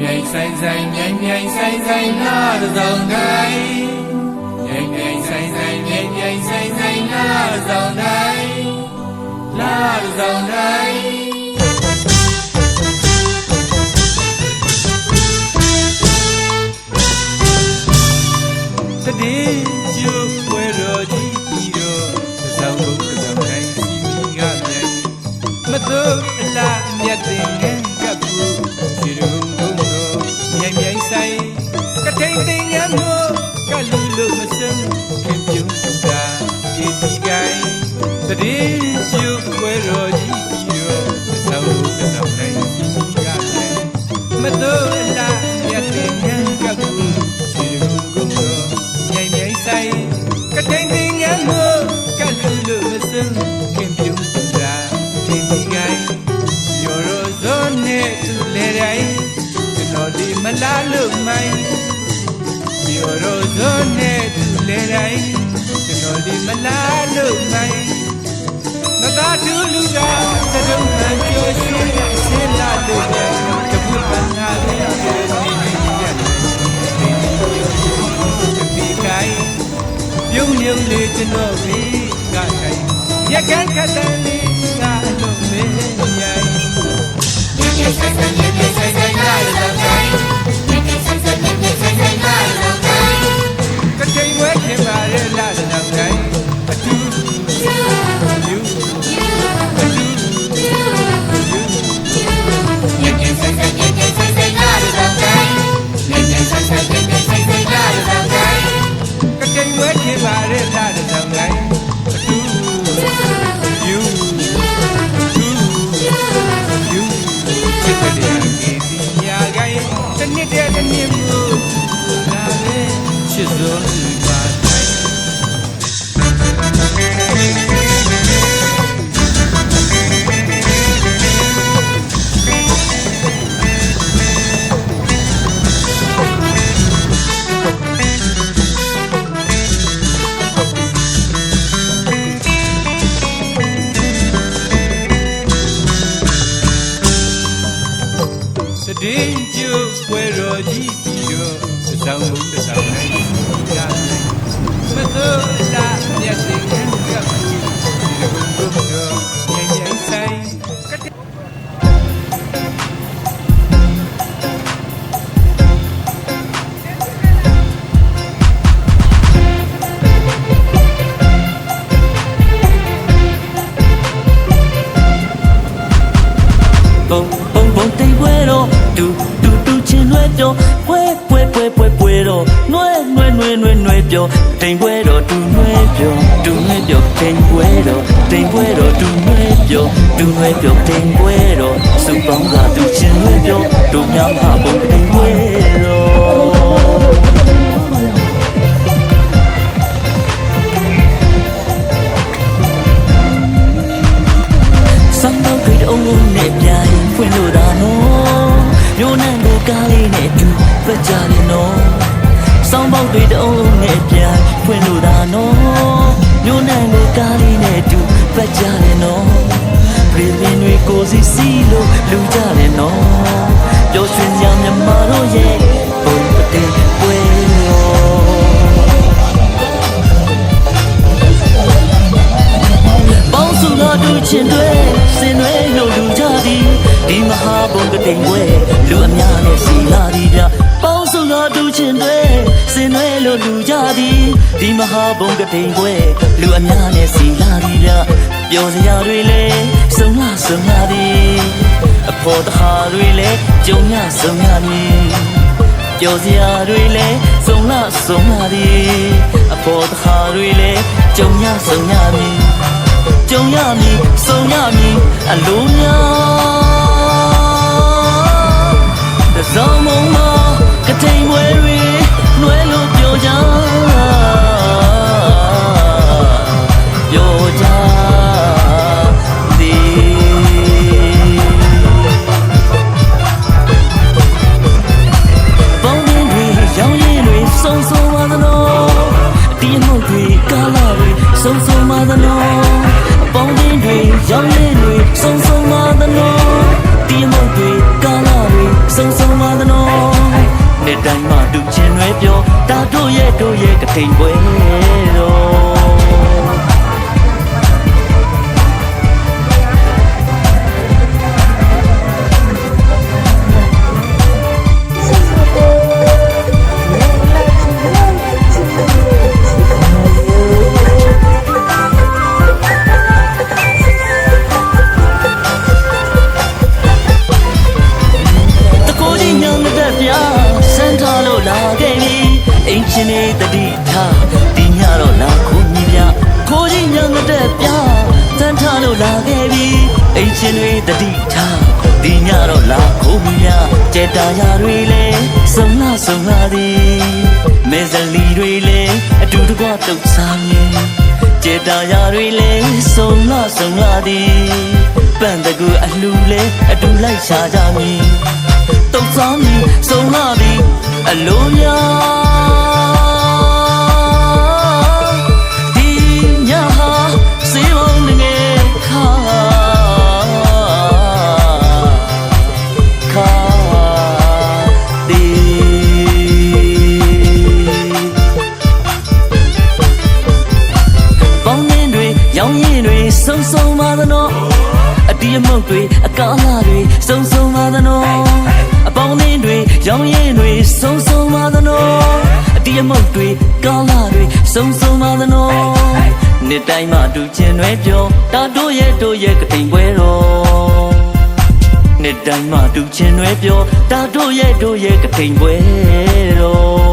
မြိုင်မြိုင်ဆိုင်ဆိုင်မြိုင်မြိုင်ဆိုင်ဆိုင်လာတစ်စုံတိုင်းမြိုင်မြိုင်ဆိုင် တင်ငန်းမို့ကလူလို့မစမ်းခင်ပြုံးတာဒီဒီကိုင်းတတိကျုပ်ဝဲတော်ကြီးပြီးတော့သဆောင်ဘုံသဆောင်တိုင်းစီမီကမြိုင်မတော် ရော်ရောဇွန်နဲ့သူလေတိုင်းကျွန်တော်ဒီမလာလို့မိုင်းမသာတူလူကသဒုံမှန်ကျော်ရှိအစင်းလာလို့တပုတ်ပန်းနာလေးဒီနေ့ရက်ဒီကိုင်းပြုံးမြုံလေးကျွန်တော်ဒီကတိုင်းရကန်ခတ်တန်လေးကအလုံးမေးမြိုင် စတဲ့ကျုပ်ပွဲတော်ကြီးပြီးတော့သဆောင်ဘုံသဆောင်နိုင်ရတယ်မသောလာမြတ်တဲ့ကံကပ်ပြီးဒီလိုဘုံတော် တော့တူတူတူချင်းလွဲပြောပွဲပွဲပွဲပွဲပွဲတော့နွဲနွဲနွဲနွဲနွဲပြောတိမ်ပွဲတော့တူနွဲပြောတူနွဲပြောတိမ်ပွဲတော့တိမ်ပွဲတော့တူနွဲပြောတူနွဲပြောတိမ်ပွဲတော့စုပေါင်းကတူချင်းလွဲပြောတူများမှာဘုံတိမ်ပွဲ လုံးနဲ့ပြိုင်ဖွင့်လို့တာနော်မျိုးနဲ့ကိုကားလေးနဲ့တူပကြတယ်နော်ပြည်ပင်တွေကိုစီစီလို့လူကြတယ်နော်ပျော်ရွှင်ကြမြမတို့ရဲ့ လို့လူကြသည်ဒီမဟာဘုံကတိမ်ပွဲလူအများနဲ့စီလာသည်ဗျပျော်စရာတွေလည်းစုံလာစုံလာသည်အဖို့တဟာတွေလည်းကြုံရစုံရမည်ပျော်စရာတွေလည်းစုံလာစုံလာသည်အဖို့တဟာတွေလည်းကြုံရစုံရမည်ကြုံရမည်စုံရမည်အလိုများတစောင်းမုံမကတိမ်ပွဲတွေနှွဲ တို့ရဲ့ တာယာတွေလဲစုံလာစုံလာသည်မဲဇလီတွေလဲအတူတကွတုတ်စားမြင်ကြက်တာယာတွေလဲစုံလာစုံလာသည်ပန့်တကူအလှလဲအတူလိုက်ရှာကြမည်တုတ်ဆောင်မီစုံလာသည်အလိုများ တီးအမုတ်တွေအကားလာတွေစုံစုံပါသနော်အပေါင်းရင်တွေရောင်ရင်တွေစုံစုံပါသနော်အတီးအမုတ်တွေကားလာတွေစုံစုံပါသနော်နှစ်တိုင်းမှတူချင်တွေပြောတာတို့ရဲ့တို့ရဲ့ကတိမ်ပွဲတော်နှစ်တိုင်းမှတူချင်တွေပြောတာတို့ရဲ့တို့ရဲ့ကတိမ်ပွဲ